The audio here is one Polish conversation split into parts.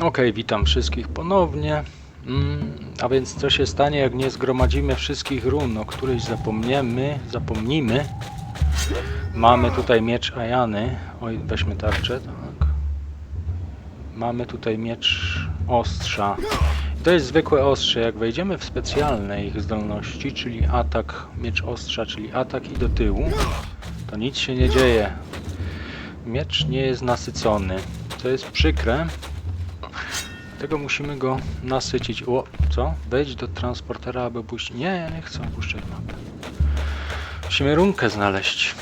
Okej, witam wszystkich ponownie. Mm, a więc co się stanie, jak nie zgromadzimy wszystkich run, o których zapomniemy, zapomnimy. Mamy tutaj miecz Ajany. Oj, weźmy tarczę, tak. Mamy tutaj miecz ostrza. To jest zwykłe ostrze. Jak wejdziemy w specjalne ich zdolności, czyli atak, miecz ostrza, czyli atak i do tyłu, to nic się nie dzieje. Miecz nie jest nasycony. To jest przykre. Dlatego musimy go nasycić. O, co? Wejdź do transportera, aby opuścić. Nie, ja nie chcę opuszczać mapy. Musimy runkę znaleźć.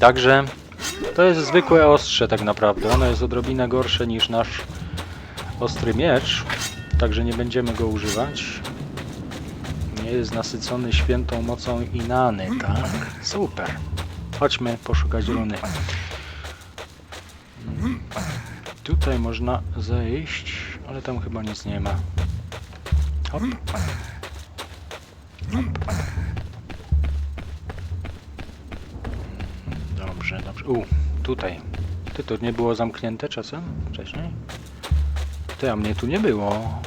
Także to jest zwykłe ostrze tak naprawdę. Ono jest odrobinę gorsze niż nasz ostry miecz. Także nie będziemy go używać. Nie jest nasycony świętą mocą Inany, tak? Super. Chodźmy poszukać runy. Tutaj można zejść, ale tam chyba nic nie ma. Hop. Dobrze, dobrze. U, tutaj. Ty to nie było zamknięte czasem wcześniej? Ty, a mnie tu nie było.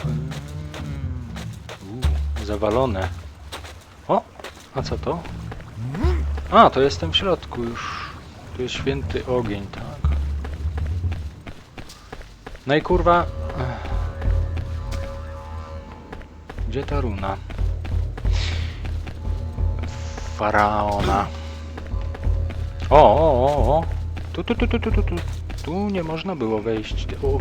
U, zawalone. O, a co to? A, to jestem w środku już. Tu jest święty ogień, tak. No i kurwa... ech. Gdzie ta runa? Faraona. O, o, o, o. Tu, tu, tu, tu, tu, tu, tu. Tu nie można było wejść. O.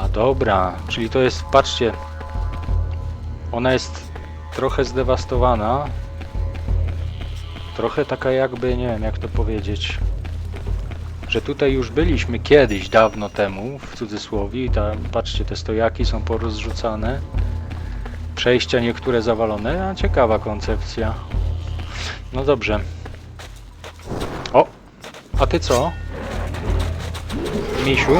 A dobra, czyli to jest, patrzcie. Ona jest trochę zdewastowana. Trochę taka jakby, nie wiem jak to powiedzieć że tutaj już byliśmy kiedyś, dawno temu, w cudzysłowie, i tam, patrzcie, te stojaki są porozrzucane, przejścia niektóre zawalone, a ciekawa koncepcja. No dobrze. O, a ty co? Misiu?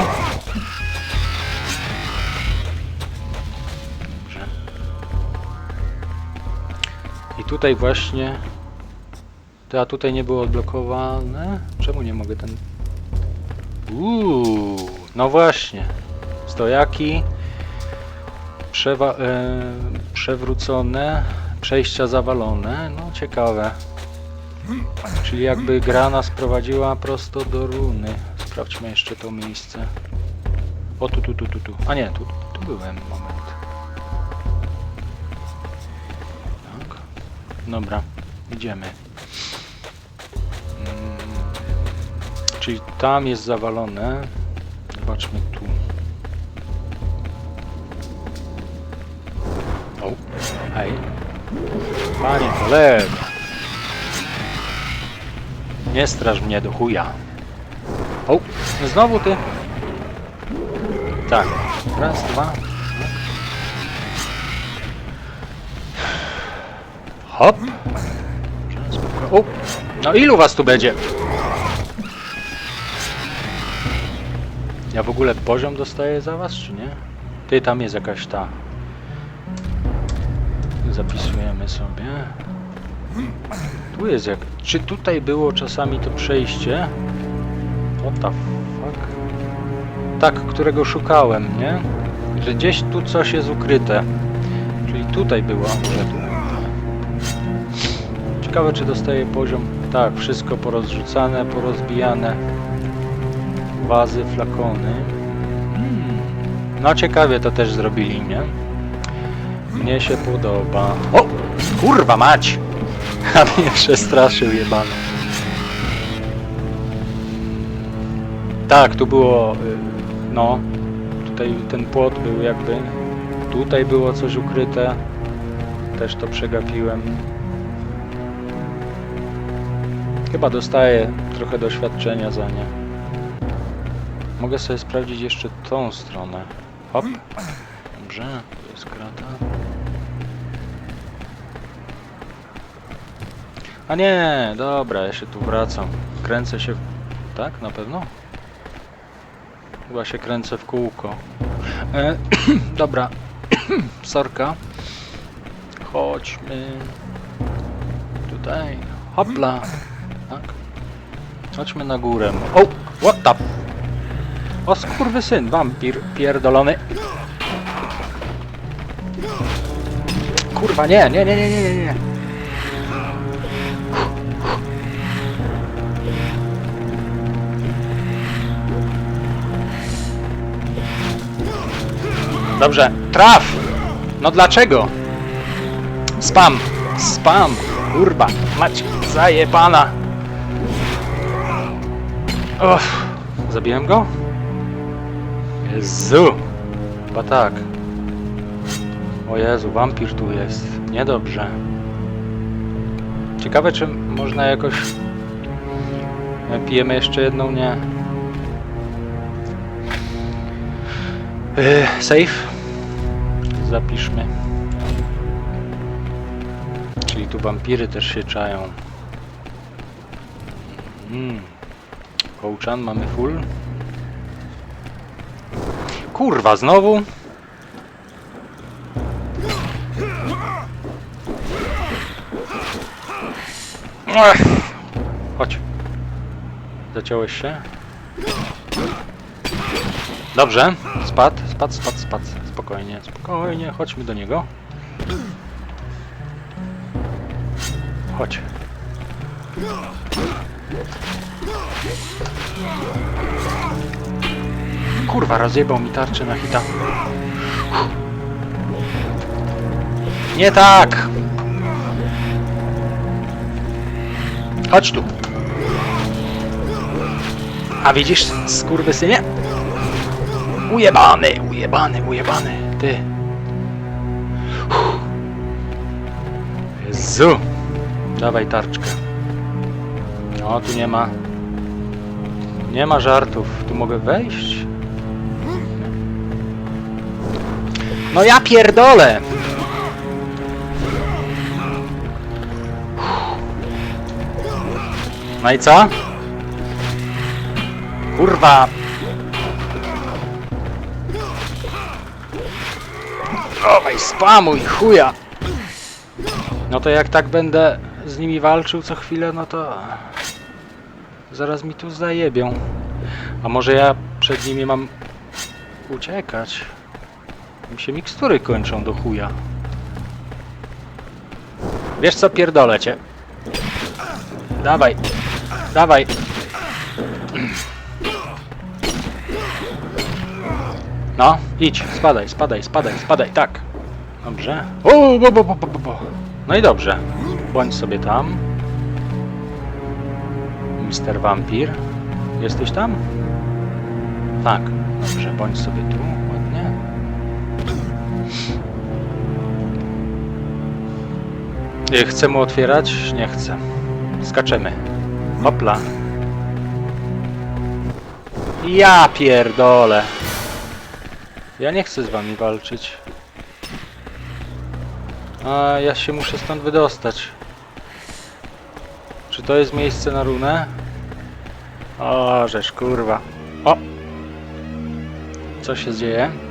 Dobrze. I tutaj właśnie... Ty, a tutaj nie było odblokowane? Czemu nie mogę ten Uuu, no właśnie. Stojaki. Przewa e, przewrócone. Przejścia zawalone. No ciekawe. Czyli jakby gra nas prowadziła prosto do runy. Sprawdźmy jeszcze to miejsce. O tu, tu, tu, tu, tu. A nie, tu, tu byłem. Moment. Tak. Dobra, idziemy. Czyli tam jest zawalone. Zobaczmy tu. O, hej. Panie. Nie straż mnie do chuja. O, znowu ty. Tak. Raz, dwa. Hop. O, no ilu was tu będzie? Ja w ogóle poziom dostaję za was, czy nie? Ty, tam jest jakaś ta. Zapisujemy sobie. Tu jest jak... Czy tutaj było czasami to przejście? What the fuck? Tak, którego szukałem, nie? Że gdzieś tu coś jest ukryte. Czyli tutaj było? Ciekawe, czy dostaję poziom... Tak, wszystko porozrzucane, porozbijane wazy, flakony. Hmm. No ciekawie to też zrobili, nie? Mnie się podoba. O! Kurwa mać! A mnie przestraszył jebany. Tak, tu było... y, No. Tutaj ten płot był jakby... Tutaj było coś ukryte. Też to przegapiłem. Chyba dostaję trochę doświadczenia za nie. Mogę sobie sprawdzić jeszcze tą stronę. Hop. Dobrze, to jest krata. A nie, dobra, ja się tu wracam. Kręcę się w... Tak, na pewno? Chyba się kręcę w kółko. E, dobra, sorka. Chodźmy. Tutaj. Hopla. Tak. Chodźmy na górę. O, what the O skurwysyn, wampir pierdolony. Kurwa, nie, nie, nie, nie, nie, nie, nie. Dobrze, traf! No dlaczego? Spam! Spam! Kurwa, mać zajebana! Uff, zabiłem go? Jezu! Chyba tak. O Jezu, wampir tu jest. Niedobrze. Ciekawe, czy można jakoś... Pijemy jeszcze jedną? Nie. Yy, save. Zapiszmy. Czyli tu wampiry też się czają. Mm. Kołczan mamy full. Kurwa, znowu? Ech. Chodź. Zaciąłeś się? Dobrze. Spadł, spadł, spadł, spadł. Spokojnie, spokojnie. Chodźmy do niego. Chodź. Kurwa, rozjebał mi tarczę na hita. Nie tak! Chodź tu. A widzisz, skurwysynie? Ujebany, ujebany, ujebany. Ty. Uff. Jezu. Dawaj tarczkę. No, tu nie ma... Nie ma żartów. Tu mogę wejść? No ja pierdolę! No i co? Kurwa! Dawaj, spamuj, chuja! No to jak tak będę z nimi walczył co chwilę, no to... Zaraz mi tu zajebią. A może ja przed nimi mam uciekać? Mi się mikstury kończą do chuja. Wiesz co, pierdolę cię. Dawaj, dawaj. No, idź, spadaj, spadaj, spadaj, spadaj, tak. Dobrze. O, bo, bo, bo, bo, bo. No i dobrze. Bądź sobie tam. Mister Vampir. Jesteś tam? Tak. Dobrze, bądź sobie tu. Nie Chcę mu otwierać? Nie chcę. Skaczemy. Hopla. Ja pierdolę. Ja nie chcę z wami walczyć. A ja się muszę stąd wydostać. Czy to jest miejsce na runę? O, żeż kurwa. O! Co się dzieje?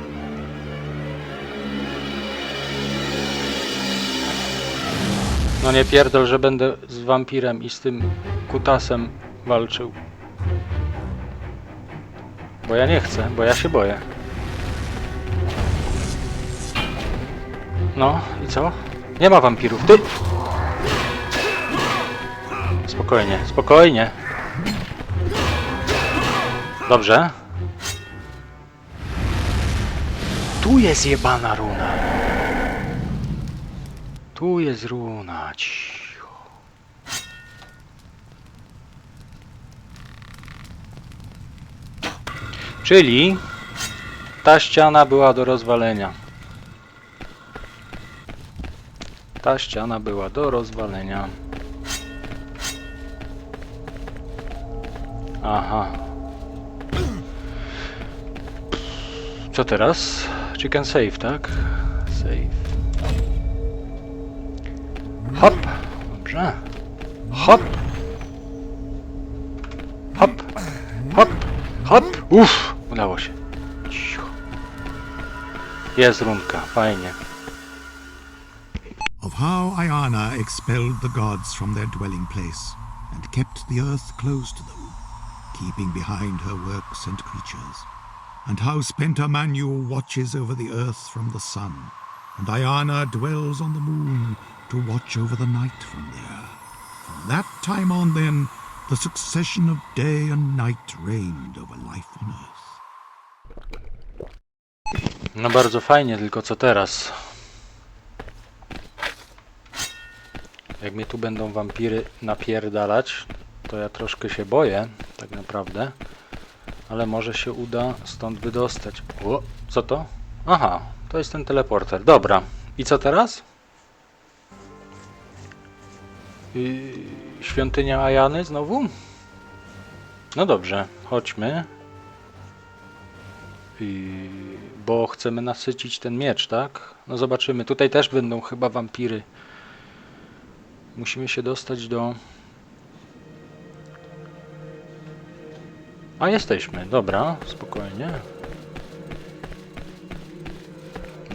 No nie pierdol, że będę z wampirem i z tym kutasem walczył. Bo ja nie chcę, bo ja się boję. No i co? Nie ma wampirów. Ty! Spokojnie, spokojnie. Dobrze. Tu jest jebana runa. Tu jest runa. Cicho. Czyli ta ściana była do rozwalenia. Ta ściana była do rozwalenia. Aha. Co teraz? Chicken save, tak? Save. Dobrze. Hop. Hop. Hop. Hop. Uff. Udało się. Cicho. Jest runka. Fajnie. of how Ayana expelled the gods from their dwelling place and kept the earth close to them, keeping behind her works and creatures. and how Spenta Manu watches over the earth from the sun, and Diana dwells on the moon to watch over the night from there. From that time on, then, the succession of day and night reigned over life on earth. No bardzo fajnie, tylko co teraz? Jak mnie tu będą wampiry napierdalać, to ja troszkę się boję, tak naprawdę. Ale może się uda stąd wydostać. O, co to? Aha, to jest ten teleporter. Dobra. I co teraz? Yy, świątynia Ajany znowu? No dobrze, chodźmy. Yy, bo chcemy nasycić ten miecz, tak? No zobaczymy. Tutaj też będą chyba wampiry. Musimy się dostać do... A jesteśmy, dobra, spokojnie.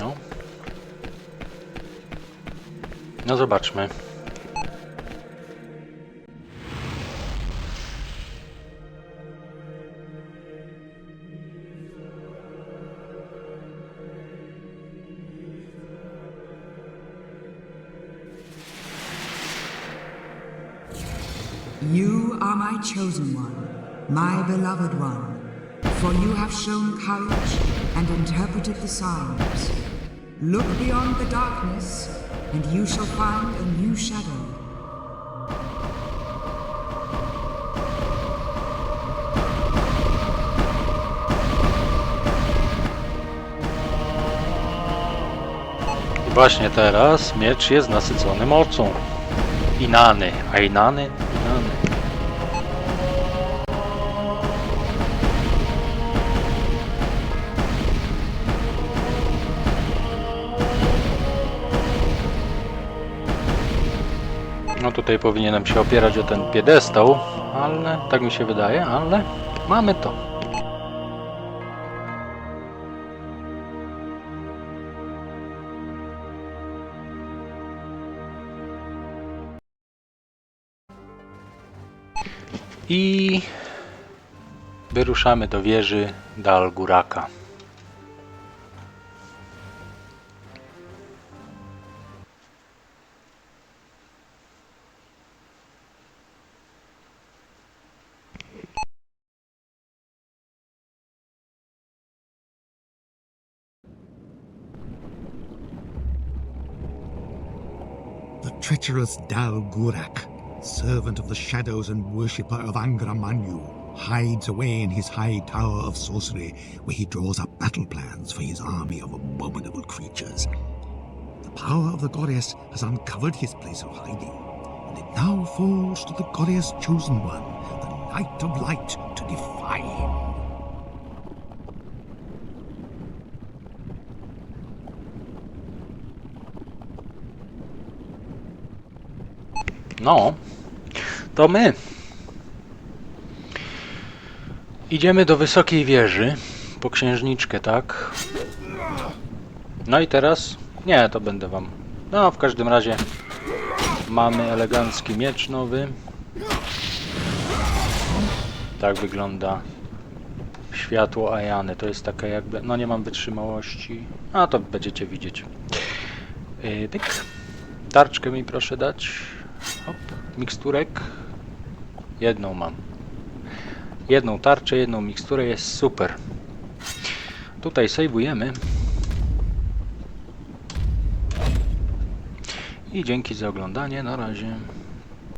No. No zobaczmy. You are my chosen one, my beloved one, for you have shown courage and interpreted the signs. Look beyond the darkness, and you shall find a new shadow. Właśnie teraz miecz jest nasycony mocą. Inany, a Inany, Tutaj powinienem się opierać o ten piedestał, ale tak mi się wydaje, ale mamy to. I wyruszamy do wieży Dalguraka. The treacherous Dal Gurak, servant of the shadows and worshipper of Angra Manu, hides away in his high tower of sorcery, where he draws up battle plans for his army of abominable creatures. The power of the goddess has uncovered his place of hiding, and it now falls to the goddess chosen one, the Knight of Light, to defy him. No, to my. Idziemy do wysokiej wieży po księżniczkę, tak? No i teraz. Nie, to będę wam. No, w każdym razie mamy elegancki miecz nowy. Tak wygląda światło Ajany. To jest taka jakby. No, nie mam wytrzymałości. A to będziecie widzieć. Yy, tyk. Tarczkę mi proszę dać. Miksturek. Jedną mam. Jedną tarczę, jedną miksturę jest super. Tutaj sejwujemy. I dzięki za oglądanie. Na razie.